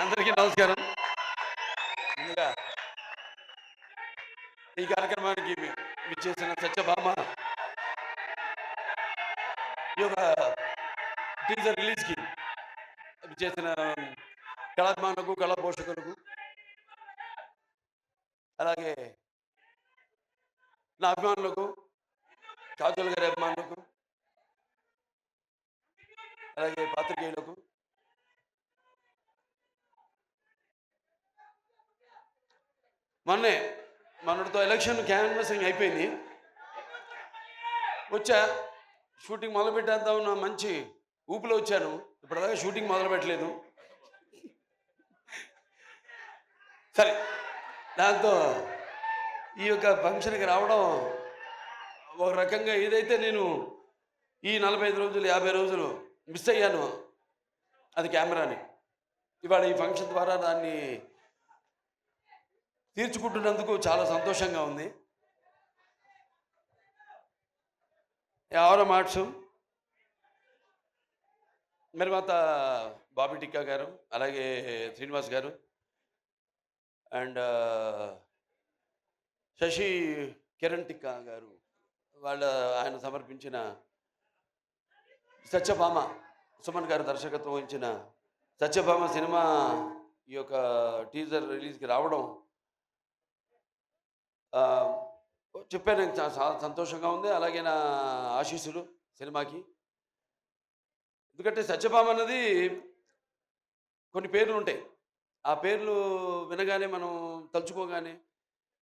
అందరికీ నమస్కారం. ముందుగా ఈ కార్యక్రమానికి విచ్చేసిన సత్యభామ ఈ యొక్క టీజర్ రిలీజ్కి విచ్చేసిన కళాభిమానులకు కళా పోషకులకు అలాగే నా అభిమానులకు కాజల్ గారి అభిమానులకు అలాగే పాత్రికేయులకు మొన్నే మొన్నటితో ఎలక్షన్ క్యాన్వసింగ్ అయిపోయింది. వచ్చా షూటింగ్ మొదలు పెట్టేద్దాం నా మంచి ఊపిలో వచ్చాను. ఇప్పటిదాకా షూటింగ్ మొదలు పెట్టలేదు సరే దాంతో ఈ యొక్క ఫంక్షన్కి రావడం ఒక రకంగా ఏదైతే నేను ఈ నలభై ఐదు రోజులు యాభై రోజులు మిస్ అయ్యాను అది కెమెరాని. ఇవాళ ఈ ఫంక్షన్ ద్వారా దాన్ని తీర్చుకుంటున్నందుకు చాలా సంతోషంగా ఉంది. ఎవరో మార్చు నిర్మాత బాబీ టిక్కా గారు అలాగే శ్రీనివాస్ గారు అండ్ శశి కిరణ్ టిక్కా గారు వాళ్ళ ఆయన సమర్పించిన సత్యభామ సుమన్ గారు దర్శకత్వం వహించిన సత్యభామ సినిమా ఈ యొక్క టీజర్ రిలీజ్కి రావడం చెప్పాను నాకు చాలా సంతోషంగా ఉంది. అలాగే నా ఆశీస్సులు సినిమాకి. ఎందుకంటే సత్యభామ అన్నది కొన్ని పేర్లు ఉంటాయి. ఆ పేర్లు వినగానే మనం తలుచుకోగానే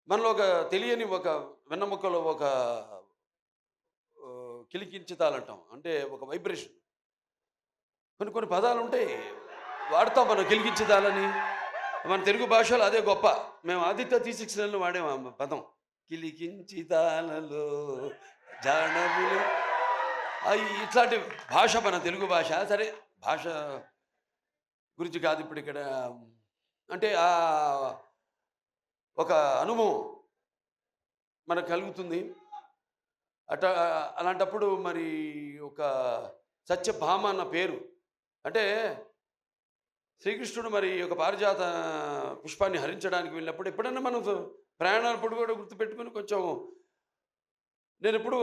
మనలో ఒక తెలియని ఒక వెన్నముక్కలో ఒక కిలికించుతాలంటాం. అంటే ఒక వైబ్రేషన్. కొన్ని కొన్ని పదాలు ఉంటాయి. వాడతాం మనం కిలికించుతాలని. మన తెలుగు భాషలో అదే గొప్ప. మేము ఆదిత్య త్రీ సిక్స్ నెలలో వాడేము పదం. కిలికించితాలలో జానవులు జానములు. ఇట్లాంటి భాష మన తెలుగు భాష. సరే భాష గురించి కాదు ఇప్పుడు ఇక్కడ. అంటే ఆ ఒక అనుభవం మనకు కలుగుతుంది. అట అలాంటప్పుడు మరి ఒక సత్యభామ అన్న పేరు. అంటే శ్రీకృష్ణుడు మరి ఒక పారిజాత పుష్పాన్ని హరించడానికి వెళ్ళినప్పుడు ఎప్పుడన్నా మనం ప్రయాణాలప్పుడు కూడా గుర్తుపెట్టుకుని కొంచెం నేను ఎప్పుడు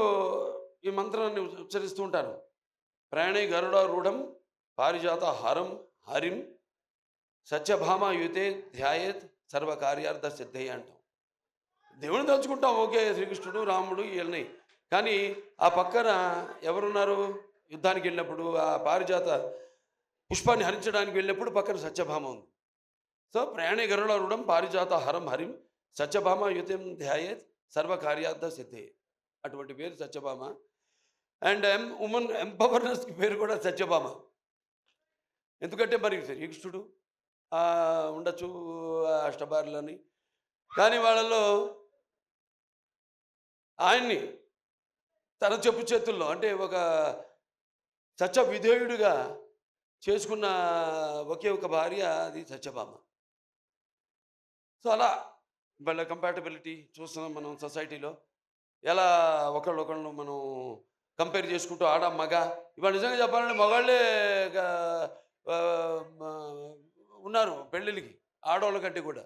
ఈ మంత్రాన్ని ఉచ్చరిస్తూ ఉంటాను. ప్రయాణే గరుడారూఢం పారిజాత హరం హరిం సత్యభామ యుతే ధ్యాయేత్ సర్వకార్యార్థ సిద్ధయ్య అంటాం. దేవుని తలుచుకుంటాం ఓకే శ్రీకృష్ణుడు రాముడు వీళ్ళని కానీ ఆ పక్కన ఎవరున్నారు? యుద్ధానికి వెళ్ళినప్పుడు ఆ పారిజాత పుష్పాన్ని హరించడానికి వెళ్ళినప్పుడు పక్కన సత్యభామ ఉంది. సో ప్రయాణి గరుడారుడం పారిజాత హరం హరిం సత్యభామ యుతం ధ్యాయేత్ సర్వకార్యార్థ సిద్ధే అటువంటి పేరు సత్యభామ. అండ్ ఎం ఉమెన్ ఎంపవర్నెస్కి పేరు కూడా సత్యభామ. ఎందుకంటే మరి శ్రీకృష్ణుడు ఉండొచ్చు ఆ కానీ వాళ్ళలో ఆయన్ని తన చెప్పు చేతుల్లో అంటే ఒక సత్య విధేయుడిగా చేసుకున్న ఒకే ఒక భార్య అది సత్యభామ. సో అలా వాళ్ళ కంపాటబిలిటీ చూస్తున్నాం మనం సొసైటీలో. ఎలా ఒకళ్ళొకళ్ళు మనం కంపేర్ చేసుకుంటూ ఆడ మగ ఇవాళ నిజంగా చెప్పాలంటే మగాళ్ళే ఉన్నారు పెళ్ళిళ్ళకి ఆడవాళ్ళ కంటే కూడా.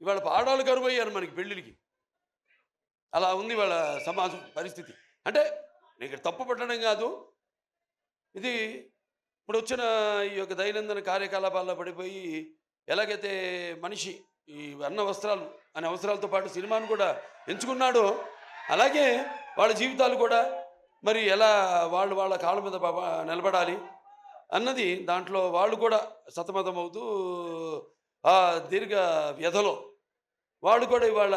ఇవాళ ఆడవాళ్ళు కరువు అయ్యారు మనకి పెళ్ళిళ్ళకి. అలా ఉంది వాళ్ళ సమాజం పరిస్థితి. అంటే నీకు తప్పు పట్టడం కాదు. ఇది ఇప్పుడు వచ్చిన ఈ యొక్క దైనందిన కార్యకలాపాల్లో పడిపోయి ఎలాగైతే మనిషి ఈ అన్న వస్త్రాలు అనే అవసరాలతో పాటు సినిమాను కూడా ఎంచుకున్నాడో అలాగే వాళ్ళ జీవితాలు కూడా మరి ఎలా వాళ్ళు వాళ్ళ కాళ్ళ మీద నిలబడాలి అన్నది దాంట్లో వాళ్ళు కూడా సతమతం అవుతూ ఆ దీర్ఘ వ్యధలో వాళ్ళు కూడా ఇవాళ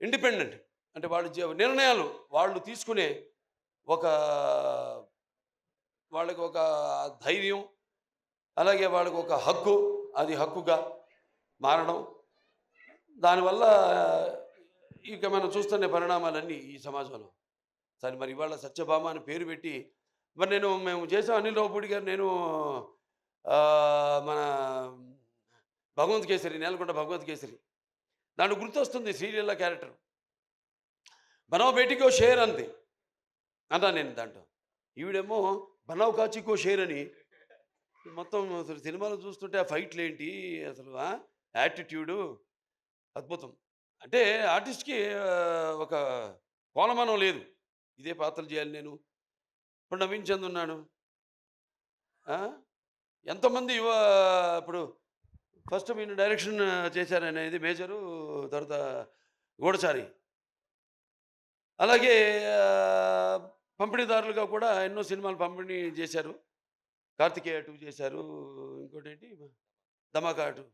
ఇండిపెండెంట్. అంటే వాళ్ళ నిర్ణయాలు వాళ్ళు తీసుకునే ఒక వాళ్ళకి ఒక ధైర్యం అలాగే వాళ్ళకి ఒక హక్కు అది హక్కుగా మారడం. దానివల్ల ఇక మనం చూస్తున్న పరిణామాలన్నీ ఈ సమాజంలో. సరే మరి ఇవాళ సత్యభామ అని పేరు పెట్టి మరి నేను మేము చేసాం అనిల్ రావుపూడి గారు నేను మన భగవంత్ కేసరి నేలకొండ భగవంత్ కేసరి. దాంట్లో గుర్తొస్తుంది సీరియల్లో క్యారెక్టర్. బనవ బేటికో షేర్ అంది. అన్నా నేను దాంట్లో. ఈవిడేమో బనవ్ కాచికో షేర్ అని మొత్తం అసలు సినిమాలో చూస్తుంటే ఆ ఫైట్లు ఏంటి అసలు యాటిట్యూడు అద్భుతం. అంటే ఆర్టిస్ట్కి ఒక కోలమానం లేదు. ఇదే పాత్రలు చేయాలి నేను. ఇప్పుడు నవీన్ చంద్ ఉన్నాడు. ఎంతమంది యువ ఇప్పుడు ఫస్ట్ మీరు డైరెక్షన్ చేశారు ఇది మేజరు తర్వాత గూడచారి అలాగే పంపిణీదారులుగా కూడా ఎన్నో సినిమాలు పంపిణీ చేశారు. కార్తికేయ టూ చేశారు ఇంకోటి ఏంటి ధమాకా టూ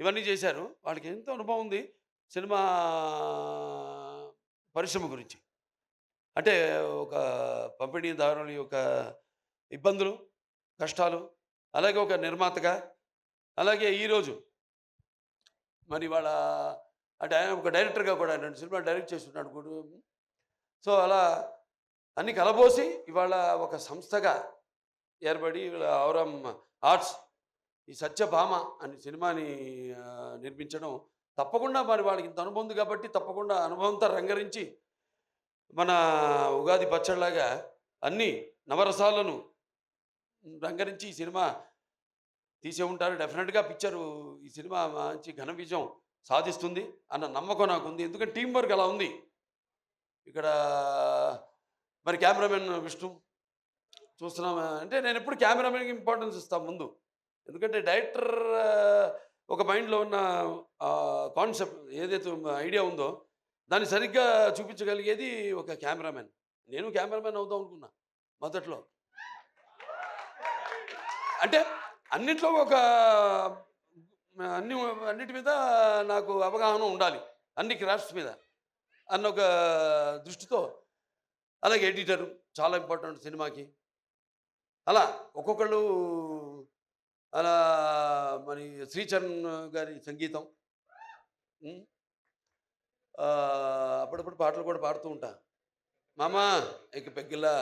ఇవన్నీ చేశారు. వాళ్ళకి ఎంతో అనుభవం ఉంది సినిమా పరిశ్రమ గురించి. అంటే ఒక పంపిణీదారుల యొక్క ఇబ్బందులు కష్టాలు అలాగే ఒక నిర్మాతగా అలాగే ఈరోజు మరి వాళ్ళ అంటే ఆయన ఒక డైరెక్టర్గా కూడా రెండు సినిమా డైరెక్ట్ చేస్తున్నాడు కూడా సో అలా అన్ని కలబోసి ఇవాళ ఒక సంస్థగా ఏర్పడి ఔరం ఆర్ట్స్ ఈ సత్యభామ అనే సినిమాని నిర్మించడం తప్పకుండా మరి వాళ్ళకి ఇంత అనుభవం ఉంది కాబట్టి తప్పకుండా అనుభవంతో రంగరించి మన ఉగాది పచ్చడిలాగా అన్ని నవరసాలను రంగరించి ఈ సినిమా తీసే ఉంటారు. డెఫినెట్గా పిక్చరు ఈ సినిమా మంచి ఘన విజయం సాధిస్తుంది అన్న నమ్మకం నాకు ఉంది ఎందుకంటే టీం వర్క్ అలా ఉంది. ఇక్కడ మరి కెమెరామెన్ విష్ణు చూస్తున్నామా అంటే నేను ఎప్పుడు కెమెరామెన్కి ఇంపార్టెన్స్ ఇస్తాను ముందు. ఎందుకంటే డైరెక్టర్ ఒక మైండ్లో ఉన్న కాన్సెప్ట్ ఏదైతే ఐడియా ఉందో దాన్ని సరిగ్గా చూపించగలిగేది ఒక కెమెరామెన్. నేను కెమెరామెన్ అవుదాం అనుకున్నా మొదట్లో. అంటే అన్నిట్లో ఒక అన్ని అన్నిటి మీద నాకు అవగాహన ఉండాలి. అన్ని క్రాఫ్ట్స్ మీద అన్న ఒక దృష్టితో అలాగే ఎడిటర్ చాలా ఇంపార్టెంట్ సినిమాకి. అలా ఒక్కొక్కళ్ళు అలా మరి శ్రీచరణ్ గారి సంగీతం అప్పుడప్పుడు పాటలు కూడా పాడుతూ ఉంటా. మామా ఇక పెగ్గిల్లా.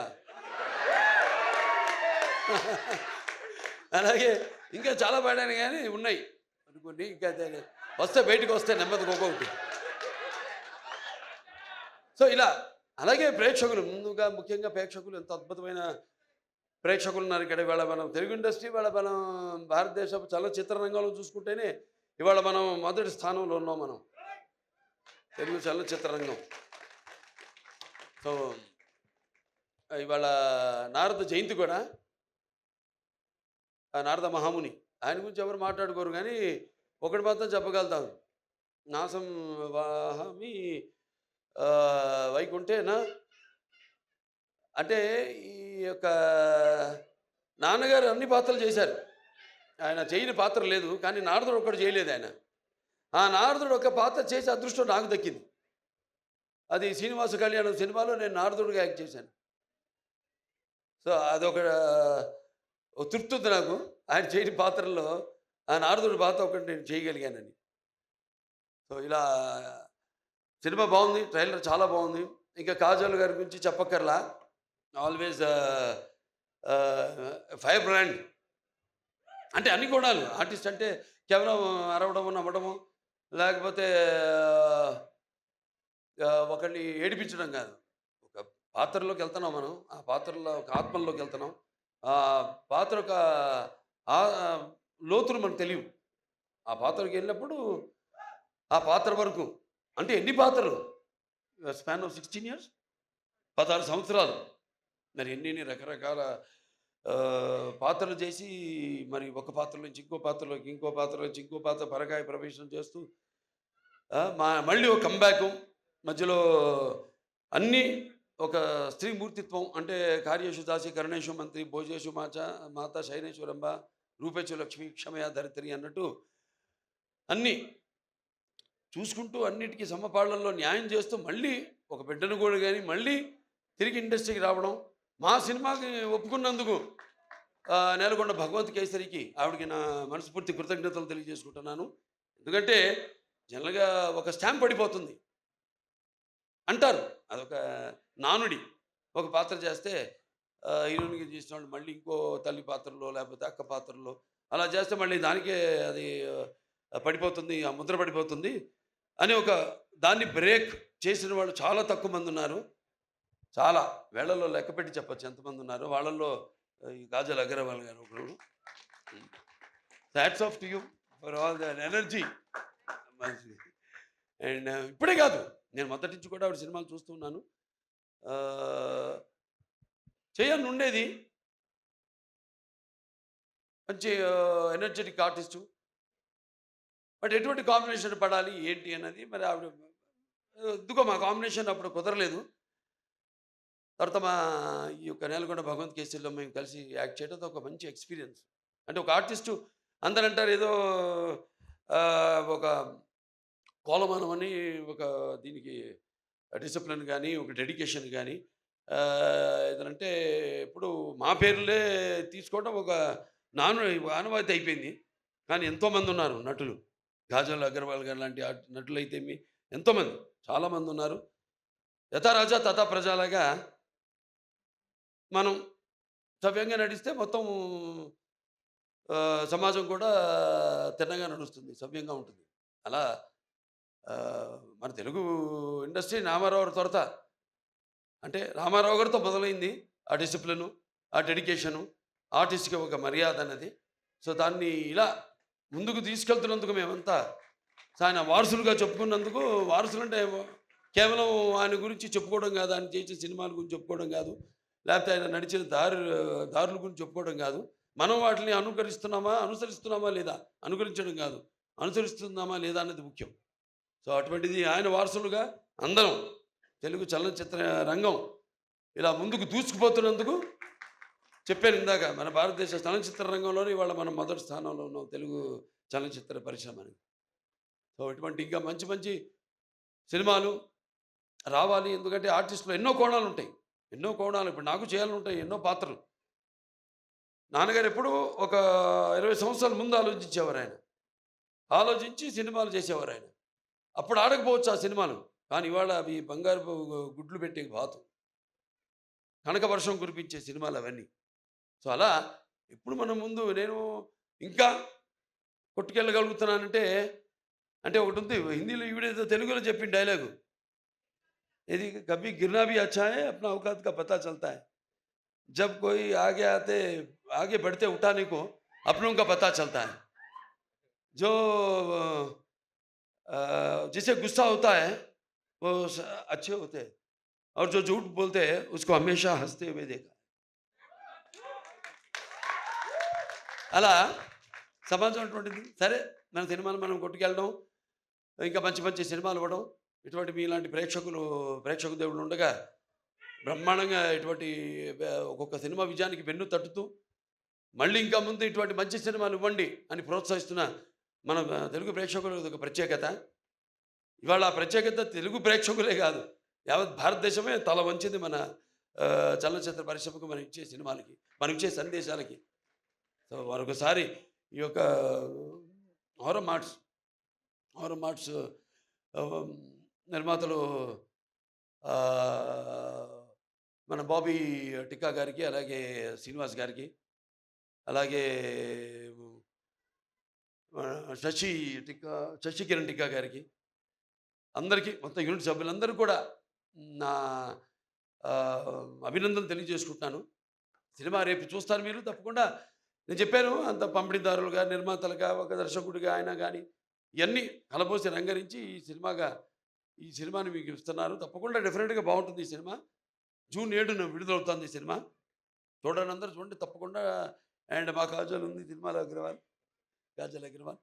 అలాగే ఇంకా చాలా పాడాను కానీ ఉన్నాయి. కొన్ని ఇంకా వస్తే బయటకు వస్తే నెమ్మదిగా ఒక్కొక్కటి. సో ఇలా అలాగే ప్రేక్షకులు ముందుగా ముఖ్యంగా ప్రేక్షకులు ఎంత అద్భుతమైన ప్రేక్షకులు ఉన్నారు ఇక్కడ. ఇవాళ మనం తెలుగు ఇండస్ట్రీ ఇవాళ మనం భారతదేశపు చలనచిత్ర రంగంలో చూసుకుంటేనే ఇవాళ మనం మొదటి స్థానంలో ఉన్నాం మనం. తెలుగు చలనచిత్ర రంగం సో ఇవాళ నారద జయంతి కూడా. నారద మహాముని. ఆయన గురించి ఎవరు మాట్లాడుకోరు కానీ ఒకటి మాత్రం చెప్పగలుగుతాం నాసం వాహమి ఆ, వైకుంఠేనా? అంటే ఈ యొక్క నాన్నగారు అన్ని పాత్రలు చేశారు. ఆయన చేయని పాత్ర లేదు కానీ నారదుడు ఒక్కడు చేయలేదు ఆయన. ఆ నారదుడు ఒక పాత్ర చేసే అదృష్టం నాకు దక్కింది. అది శ్రీనివాస కళ్యాణం సినిమాలో నేను నారదుడిగా యాక్ట్ చేశాను. సో అదొక తృప్తి ఉంది నాకు. ఆయన చేయని పాత్రలో ఆ నారదుడి పాత్ర ఒకటి నేను చేయగలిగానని. సో ఇలా సినిమా బాగుంది ట్రైలర్ చాలా బాగుంది. ఇంకా కాజల్ గారి గురించి చెప్పక్కర్లా. Always fire brand. అంటే అన్ని కూడా ఆర్టిస్ట్ అంటే కేవలం అరవడము నవ్వడము లేకపోతే ఒకరిని ఏడిపించడం కాదు. ఒక పాత్రలోకి వెళ్తున్నాం మనం. ఆ పాత్రలో ఒక ఆత్మల్లోకి వెళ్తున్నాం. ఆ పాత్ర ఒక లోతులు మనకు తెలియవు. ఆ పాత్రకి వెళ్ళినప్పుడు ఆ పాత్ర వరకు అంటే ఎన్ని పాత్రలు? స్పాన్ ఆఫ్ సిక్స్టీన్ ఇయర్స్ పదహారు సంవత్సరాలు. మరి ఎన్ని రకరకాల పాత్రలు చేసి మరి ఒక పాత్ర నుంచి ఇంకో పాత్రలోకి ఇంకో పాత్ర నుంచి ఇంకో పాత్ర పరకాయ ప్రవేశం చేస్తూ మా మళ్ళీ ఒక కంబ్యాక్ మధ్యలో అన్నీ ఒక స్త్రీ మూర్తిత్వం అంటే కార్యేషు దాసి కరుణేశు మంత్రి భోజేషు మాచ మాత శైనేశ్వరంబ రూపేచు లక్ష్మి క్షమయ ధరిత్రి అన్నట్టు అన్నీ చూసుకుంటూ అన్నిటికీ సమపాళ్ళలో న్యాయం చేస్తూ మళ్ళీ ఒక బిడ్డను కూడా కానీ మళ్ళీ తిరిగి ఇండస్ట్రీకి రావడం మా సినిమాకి ఒప్పుకున్నందుకు నేలకొండ భగవంత్ కేసరికి ఆవిడకి నా మనస్ఫూర్తి కృతజ్ఞతలు తెలియజేసుకుంటున్నాను. ఎందుకంటే జనరల్గా ఒక స్టాంప్ పడిపోతుంది. అంటారు అదొక నానుడి. ఒక పాత్ర చేస్తే హీరోయిన్కి చేసిన వాళ్ళు మళ్ళీ ఇంకో తల్లి పాత్రలో లేకపోతే అక్క పాత్రలో అలా చేస్తే మళ్ళీ దానికే అది పడిపోతుంది ఆ ముద్ర పడిపోతుంది. అని ఒక దాన్ని బ్రేక్ చేసిన వాళ్ళు చాలా తక్కువ మంది ఉన్నారు. చాలా వేళల్లో లెక్క పెట్టి చెప్పచ్చు ఎంతమంది ఉన్నారు. వాళ్ళల్లో ఈ కాజల్ అగర్వాల్ గారు ఒకరు. Hats off to you for all the energy and ఇప్పుడే కాదు నేను మొదటి నుంచి కూడా ఆవిడ సినిమాలు చూస్తున్నాను చేయాలని ఉండేది. మంచి ఎనర్జెటిక్ ఆర్టిస్టు బట్ ఎటువంటి కాంబినేషన్ పడాలి ఏంటి అన్నది మరి ఆవిడ ఎందుకో మా కాంబినేషన్ అప్పుడు కుదరలేదు. తర్వాత మా ఈ యొక్క నేలకొండ భగవంత్ కేసరిలో మేము కలిసి యాక్ట్ చేయడం ఒక మంచి ఎక్స్పీరియన్స్. అంటే ఒక ఆర్టిస్టు అందరు అంటారు ఏదో ఒక కోలమానం అని ఒక దీనికి డిసిప్లిన్ కానీ ఒక డెడికేషన్ కానీ ఏదంటే ఇప్పుడు మా పేర్లే తీసుకోవడం ఒక నాను ఆనవాయితీ అయిపోయింది. కానీ ఎంతోమంది ఉన్నారు నటులు. గాజల్ అగర్వాల్ గారు లాంటి నటులైతే మీ ఎంతోమంది చాలామంది ఉన్నారు. యథారాజా తథా ప్రజలాగా మనం సవ్యంగా నడిస్తే మొత్తం సమాజం కూడా తిన్నగా నడుస్తుంది సవ్యంగా ఉంటుంది. అలా మన తెలుగు ఇండస్ట్రీ రామారావు గారి త్వరత అంటే రామారావు గారితో మొదలైంది ఆ డిసిప్లిను ఆ డెడికేషను ఆర్టిస్ట్కి ఒక మర్యాద అనేది సో దాన్ని ఇలా ముందుకు తీసుకెళ్తున్నందుకు మేమంతా ఆయన వారసులుగా చెప్పుకున్నందుకు వారసులు అంటే కేవలం ఆయన గురించి చెప్పుకోవడం కాదు ఆయన చేసిన సినిమాల గురించి చెప్పుకోవడం కాదు లేకపోతే ఆయన నడిచిన దారి దారుల గురించి చెప్పుకోవడం కాదు. మనం వాటిని అనుకరిస్తున్నామా అనుసరిస్తున్నామా లేదా అనుకరించడం కాదు. అనుసరిస్తున్నామా లేదా అన్నది ముఖ్యం. సో అటువంటిది ఆయన వారసులుగా అందరం తెలుగు చలనచిత్ర రంగం ఇలా ముందుకు దూసుకుపోతున్నందుకు చెప్పాను ఇందాక మన భారతదేశ చలనచిత్ర రంగంలోనే ఇవాళ మనం మొదటి స్థానంలో ఉన్నాం తెలుగు చలనచిత్ర పరిశ్రమ అనేది సో ఇటువంటి ఇంకా మంచి మంచి సినిమాలు రావాలి. ఎందుకంటే ఆర్టిస్టులు ఎన్నో కోణాలు ఉంటాయి. ఎన్నో కోణాలు ఇప్పుడు నాకు చేయాలని ఉంటాయి ఎన్నో పాత్రలు. నాన్నగారు ఎప్పుడు ఒక ఇరవై సంవత్సరాల ముందు ఆలోచించేవారు ఆయన. ఆలోచించి సినిమాలు చేసేవారు ఆయన. అప్పుడు ఆడకపోవచ్చు ఆ సినిమాలు. కానీ ఇవాళ అవి బంగారు గుడ్లు పెట్టే బాతు. కనక వర్షం కురిపించే సినిమాలు అవన్నీ. सो अला इन मन ముందు నేను इंका కొట్టుకెళ్ళగలుగుతున్నానంటే, అంటే हिंदी ఉంది హిందీలో ఈవిడేదో తెలుగులో यदि कभी गिरना भी अच्छा है अपना औकात का पता चलता है जब कोई आगे आते आगे बढ़ते उठाने को अपनों का पता चलता है जो जिसे गुस्सा होता है वो अच्छे होते हैं और जो झूठ बोलते हैं उसको हमेशा हँसते हुए देखा అలా సమాజం అటువంటిది. సరే మన సినిమాలు మనం కొట్టుకెళ్ళడం ఇంకా మంచి మంచి సినిమాలు ఇవ్వడం ఇటువంటి మీలాంటి ప్రేక్షకులు ప్రేక్షక దేవుళ్ళు ఉండగా బ్రహ్మాండంగా ఇటువంటి ఒక్కొక్క సినిమా విజయానికి వెన్ను తట్టుతూ మళ్ళీ ఇంకా ముందు ఇటువంటి మంచి సినిమాలు ఇవ్వండి అని ప్రోత్సహిస్తున్న మన తెలుగు ప్రేక్షకుల ఒక ప్రత్యేకత. ఇవాళ ఆ ప్రత్యేకత తెలుగు ప్రేక్షకులే కాదు యావత్ భారతదేశమే తల వంచింది మన చలనచిత్ర పరిశ్రమకు మనం ఇచ్చే సినిమాలకి మనం ఇచ్చే సందేశాలకి. సో మరొకసారి ఈ యొక్క హారో మార్ట్స్ హారో మార్ట్స్ నిర్మాతలు మన బాబీ టిక్కా గారికి అలాగే శ్రీనివాస్ గారికి అలాగే శశి టిక్కా శశి కిరణ్ టిక్కా గారికి అందరికీ మొత్తం యూనిట్ సభ్యులందరూ కూడా నా అభినందన తెలియజేసుకుంటున్నాను. సినిమా రేపు చూస్తారు మీరు తప్పకుండా నేను చెప్పాను అంత పంపిణీదారులుగా నిర్మాతలుగా ఒక దర్శకుడిగా ఆయన కానీ ఇవన్నీ కలబోసి రంగరించి ఈ సినిమాగా ఈ సినిమాని మీకు ఇస్తున్నారు. తప్పకుండా డెఫినెట్గా బాగుంటుంది ఈ సినిమా. జూన్ ఏడున విడుదలవుతుంది ఈ సినిమా. చూడండి అందరూ చూడండి తప్పకుండా. అండ్ మా కాజల్ ఉంది సినిమాలో అగ్రవాల్ కాజల్ అగ్రవాల్.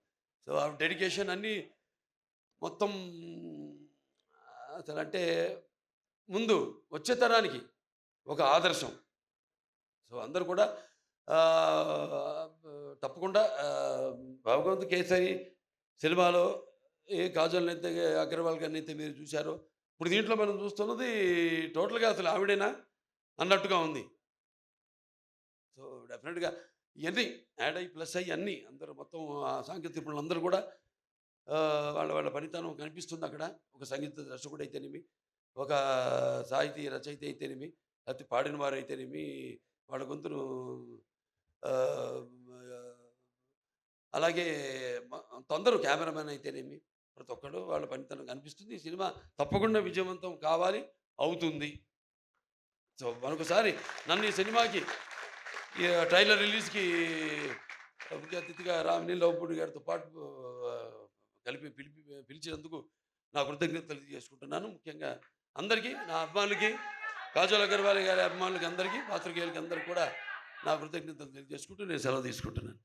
సో ఆ డెడికేషన్ అన్నీ మొత్తం అసలు అంటే ముందు వచ్చే తరానికి ఒక ఆదర్శం. సో అందరు కూడా తప్పకుండా భగవంత్ కేసరి సినిమాలో ఏ కాజల్ అయితే అగ్రవాల్ గారిని అయితే మీరు చూశారో ఇప్పుడు దీంట్లో మనం చూస్తున్నది టోటల్గా అసలు ఆవిడేనా అన్నట్టుగా ఉంది. సో డెఫినెట్గా ఇవన్నీ యాడ్ అయ్యి ప్లస్ అయ్యి అన్నీ అందరూ మొత్తం ఆ సాంకేతిక నిపుణులు అందరూ కూడా వాళ్ళ వాళ్ళ పనితనం కనిపిస్తుంది అక్కడ. ఒక సంగీత దర్శకుడు అయితేనేమి ఒక సాహితీ రచయిత అయితేనేమి లేకపోతే పాడిన వారు అయితేనేమి వాళ్ళ గొంతును అలాగే తొందరగా కెమెరామెన్ అయితేనేమి ప్రతి ఒక్కరు వాళ్ళ పనితనం కనిపిస్తుంది. ఈ సినిమా తప్పకుండా విజయవంతం కావాలి అవుతుంది. సో మరొకసారి నన్ను ఈ సినిమాకి ఈ ట్రైలర్ రిలీజ్కి ముఖ్య అతిథిగా రామిని లవపూడి గారితో పాటు కలిపి పిలిపి పిలిచినందుకు నా కృతజ్ఞతలు తెలియజేసుకుంటున్నాను. ముఖ్యంగా అందరికీ నా అభిమానులకి కాజల్ అగర్వాల్ గారి అభిమానులకి అందరికీ పాత్రికేయులకి అందరికీ కూడా నా కృతజ్ఞతలు తెలియజేసుకుంటూ నేను సెలవు తీసుకుంటున్నాను.